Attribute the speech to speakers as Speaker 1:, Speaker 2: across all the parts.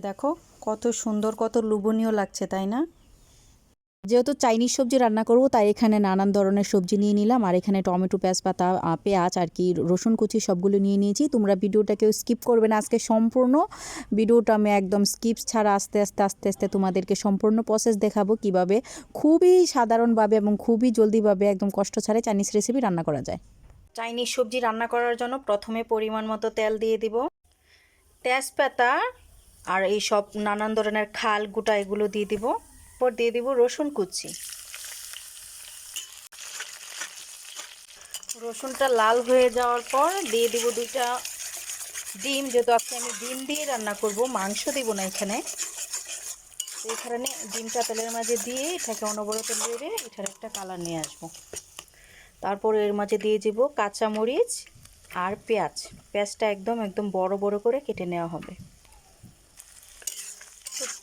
Speaker 1: দেখো, কত সুন্দর, কত লোভনীয় লাগছে, তাই না? যেহেতু চাইনিজ সবজি রান্না করব, তাই এখানে নানান ধরনের সবজি নিয়ে নিলাম। আর এখানে টমেটো পেঁয়াজ পাতা পেঁয়াজ, আর কি রসুন কুচি সবগুলো নিয়ে নিয়েছি। তোমরা ভিডিওটা কেউ স্কিপ করবে না, আজকে সম্পূর্ণ ভিডিওটা আমি একদম স্কিপ ছাড়া আস্তে আস্তে আস্তে আস্তে তোমাদেরকে সম্পূর্ণ প্রসেস দেখাবো কীভাবে খুবই সাধারণভাবে এবং খুবই জলদিভাবে একদম কষ্ট ছাড়াই চাইনিজ রেসিপি রান্না করা যায়। চাইনিজ সবজি রান্না করার জন্য প্রথমে পরিমাণ মতো তেল দিয়ে দিব। তেজপাতা আর এই সব নানান ধরনের খাল, গোটা এগুলো দিয়ে দিব। পর দিয়ে দিব রসুন কুচি। রসুনটা লাল হয়ে যাওয়ার পর দিয়ে দিব দুইটা ডিম। যেহেতু আজকে আমি ডিম দিয়ে রান্না করব, মাংস দিব না এখানে। এখানে ডিমটা তেলের মাঝে দিয়ে এটাকে অনবরত নেড়ে এটার একটা কালার নিয়ে আসব। তারপর এর মাঝে দিয়ে দিব কাঁচামরিচ আর পেঁয়াজ। পেঁয়াজটা একদম একদম বড় বড় করে কেটে নেওয়া হবে।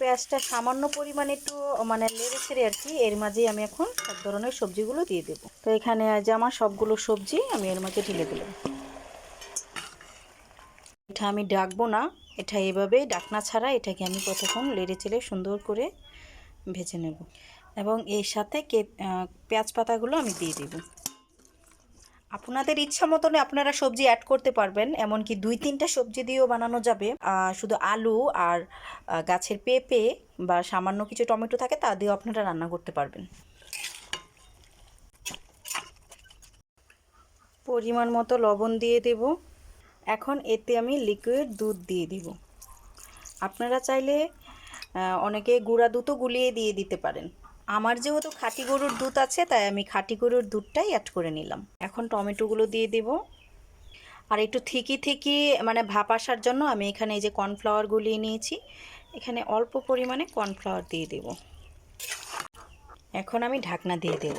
Speaker 1: পেঁয়াজটা সামান্য পরিমাণে একটু মানে লেড়ে ছেড়ে আর কি, এর মাঝেই আমি এখন সব ধরনের সবজিগুলো দিয়ে দেবো। তো এখানে আজ আমার সবগুলো সবজি আমি এর মাঝে ঢেলে দিলাম এটা আমি ডাকবো না, এটা এভাবেই ডাকনা ছাড়া এটাকে আমি কতক্ষণ লেড়ে চেড়ে সুন্দর করে ভেজে নেব। এবং এর সাথে কে পেঁয়াজ পাতাগুলো আমি দিয়ে দেবো। আপনাদের ইচ্ছা মতন আপনারা সবজি অ্যাড করতে পারবেন, এমনকি দুই তিনটা সবজি দিয়েও বানানো যাবে। শুধু আলু আর গাছের পেঁপে বা সামান্য কিছু টমেটো থাকে, তা দিয়েও আপনারা রান্না করতে পারবেন। পরিমাণ মতো লবণ দিয়ে দেব। এখন এতে আমি লিকুইড দুধ দিয়ে দিব। আপনারা চাইলে অনেকে গুঁড়া দুধও গুলিয়ে দিয়ে দিতে পারেন। আমার যেহেতু খাঁটি গরুর দুধ আছে, তাই আমি খাঁটি গরুর দুধটাই অ্যাড করে নিলাম। এখন টমেটোগুলো দিয়ে দেব। আর একটু থিকি থিকি মানে ভাপ আসার জন্য আমি এখানে এই যে কর্নফ্লাওয়ার গুলিয়ে নিয়েছি। এখানে অল্প পরিমাণে কর্নফ্লাওয়ার দিয়ে দেব। এখন আমি ঢাকনা দিয়ে দেব।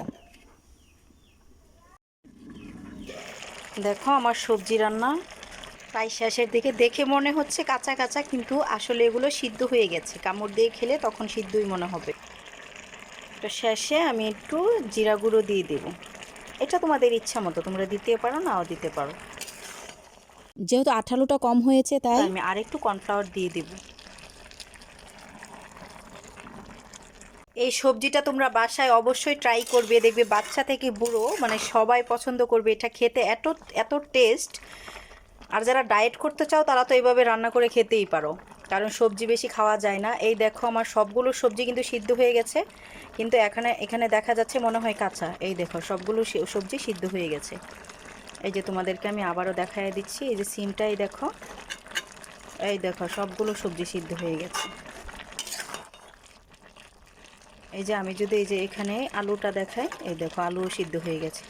Speaker 1: দেখো আমার সবজি রান্না প্রায় শেষের দিকে। দেখে মনে হচ্ছে কাঁচা কাঁচা, কিন্তু আসলে এগুলো সিদ্ধ হয়ে গেছে। কামড় দিয়ে খেলে তখন সিদ্ধই মনে হবে। তো শেষে আমি একটু জিরা গুঁড়ো দিয়ে দেব। এটা তোমাদের ইচ্ছা মতো তোমরা দিতে পারো নাও দিতে পারো।
Speaker 2: যেহেতু আঠালোটা কম হয়েছে তাই?
Speaker 1: আমি আরেকটু কর্নফ্লাওয়ার দিয়ে দেব। এই সবজিটা তোমরা বাসায় অবশ্যই ট্রাই করবে দেখবে বাচ্চা থেকে বুড়ো মানে সবাই পছন্দ করবে এটা খেতে এত এত টেস্ট আর যারা ডায়েট করতে চাও তারা তো এইভাবে রান্না করে খেতেই পারো। কারণ সবজি বেশি খাওয়া যায় না। এই দেখো আমার সবগুলো সবজি কিন্তু সিদ্ধ হয়ে গেছে। কিন্তু এখানে এখানে দেখা যাচ্ছে মনে হয় কাঁচা। এই দেখো সবগুলো সবজি সিদ্ধ হয়ে গেছে। এই যে তোমাদেরকে আমি আবারও দেখায় দিচ্ছি, এই যে সিমটাই দেখো। এই দেখো সবগুলো সবজি সিদ্ধ হয়ে গেছে। এই যে আমি যদি এই যে এখানে আলুটা দেখাই, এই দেখো আলুও সিদ্ধ হয়ে গেছে।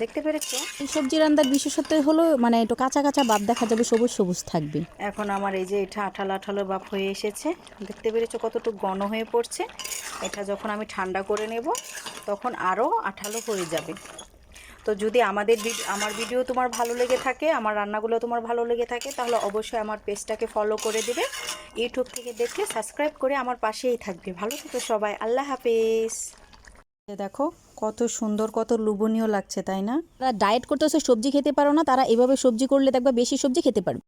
Speaker 1: দেখতে পেরেছ?
Speaker 2: এই সবজি রান্নার বিশেষত্ব হলো মানে একটু কাঁচা কাঁচা ভাব দেখা যাবে সবুজ সবুজ থাকবে।
Speaker 1: এখন আমার এই যে এটা আঠালো আঠালো বাপ হয়ে এসেছে। দেখতে পেরেছ কতটুকু ঘন হয়ে পড়ছে? এটা যখন আমি ঠান্ডা করে নেব তখন আরও আঠালো হয়ে যাবে। তো যদি আমাদের ভিড- আমার ভিডিও তোমার ভালো লেগে থাকে আমার রান্নাগুলো তোমার ভালো লেগে থাকে তাহলে অবশ্যই আমার পেজটাকে ফলো করে দেবে। ইউটিউব থেকে দেখলে সাবস্ক্রাইব করে আমার পাশেই থাকবে। ভালো থেকো সবাই আল্লাহ হাফেজ। দেখো, কত সুন্দর, কত লোভনীয় লাগছে, তাই না?
Speaker 2: তারা ডায়েট করতেছে সবজি খেতে পারো না, তারা এভাবে সবজি করলে দেখবা বেশি সবজি খেতে পারবে।